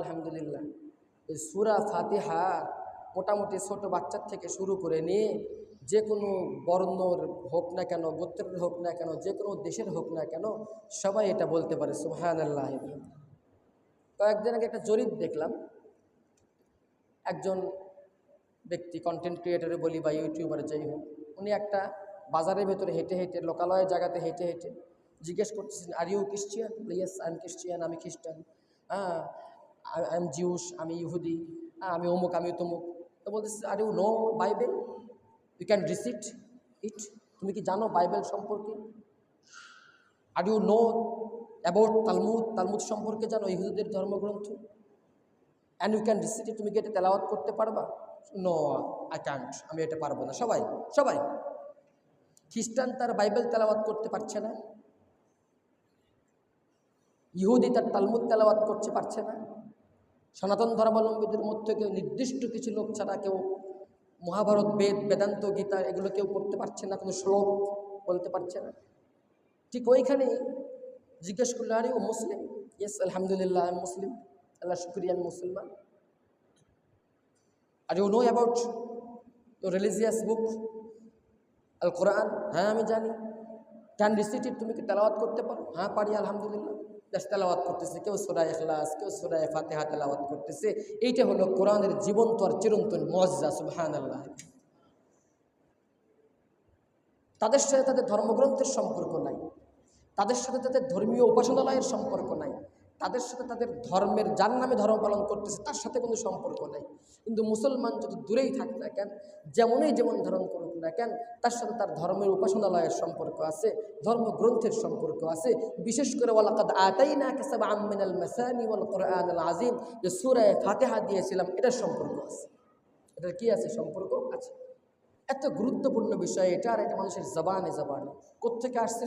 আলহামদুলিল্লাহ। এই সুরা ফাতিহা মোটামুটি ছোট বাচ্চার থেকে শুরু করে নিয়ে যে কোনো বর্ণর হোক না কেন, গোত্রের হোক না কেন, যে কোনো দেশের হোক না কেন, সবাই এটা বলতে পারে সুহান আল্লাহ কয়েকদিন আগে একটা জরিপ দেখলাম। একজন ব্যক্তি কন্টেন্ট ক্রিয়েটারে বলি বা ইউটিউবারে যাই হোক, উনি একটা বাজারের ভেতরে হেঁটে হেঁটে লোকালয়ের জায়গাতে হেঁটে হেঁটে জিজ্ঞেস করতেছেন are you Christian yes I am Christian আমি খ্রিস্টান। হ্যাঁ আই এম জিউস আমি ইহুদি আমি অমুক আমি তমুক তো বলতেছে are you know Bible you can recite it তুমি কি জানো বাইবেল সম্পর্কে? Are you know about Talmud Talmud সম্পর্কে জানো? ইহুদিদের ধর্মগ্রন্থ? অ্যান্ড ইউ ক্যান রিসিট তুমি কি এটা তেলাওয়াত করতে পারবা? নো আই ক্যান্ট আমি এটা পারব না। সবাই সবাই, খ্রিস্টান তার বাইবেল তেলাওয়াত করতে পারছে না? ইহুদি তার তালমুদ তেলাওয়াত করতে পারছে না। সনাতন ধর্মাবলম্বীদের মধ্যে কেউ নির্দিষ্ট কিছু লোক ছাড়া কেউ মহাভারত বেদ, বেদান্ত, গীতা এগুলো কেউ করতে পারছে না, কোনো শ্লোক বলতে পারছে না। ঠিক ওইখানে জিজ্ঞেস করল, আরে ও মুসলিম? ইয়েস, আলহামদুলিল্লাহ, আমি মুসলিম। আল্লাহ শুক্রিয়া, আমি মুসলমান। Are you know about religious book আল কোরআন হ্যাঁ আমি জানি। ক্যান রিসিট তুমি কি তেলাওয়াত করতে পারো? হ্যাঁ পারি, আলহামদুলিল্লাহ। তেলাওয়াত করতেছে, কেউ সোরায় এখলাস কেউ সোরায় ফাতেহা তেলাওয়াত করতেছে। এইটা হলো কোরআনের জীবন্ত আর চিরন্তন মজ্জা সুবহান আল্লাহ তাদের সাথে তাদের ধর্মগ্রন্থের সম্পর্ক নাই। তাদের সাথে তাদের ধর্মীয় উপাসনালয়ের সম্পর্ক নাই। তাদের সাথে তাদের ধর্মের যার নামে ধর্ম পালন করতেছে, তার সাথে কোনো সম্পর্ক নাই। কিন্তু মুসলমান যদি দূরেই থাক না কেন, যেমনই যেমন করুক না কেন? তার সাথে তার ধর্মের উপাসনালয়ের সম্পর্ক আছে, ধর্মগ্রন্থের সম্পর্ক আছে। বিশেষ করে ওয়ালাকাদ আতাই না কেসাব আমিনাল মাসানি ওয়াল কোরআন আজিম যে সুরায় ফাতেহা দিয়েছিলাম, এটার সম্পর্ক আছে। এটার কি আছে? সম্পর্ক আছে। এত গুরুত্বপূর্ণ বিষয় এটা, আর এটা মানুষের জবানে জবানে। কোথেকে আসছে?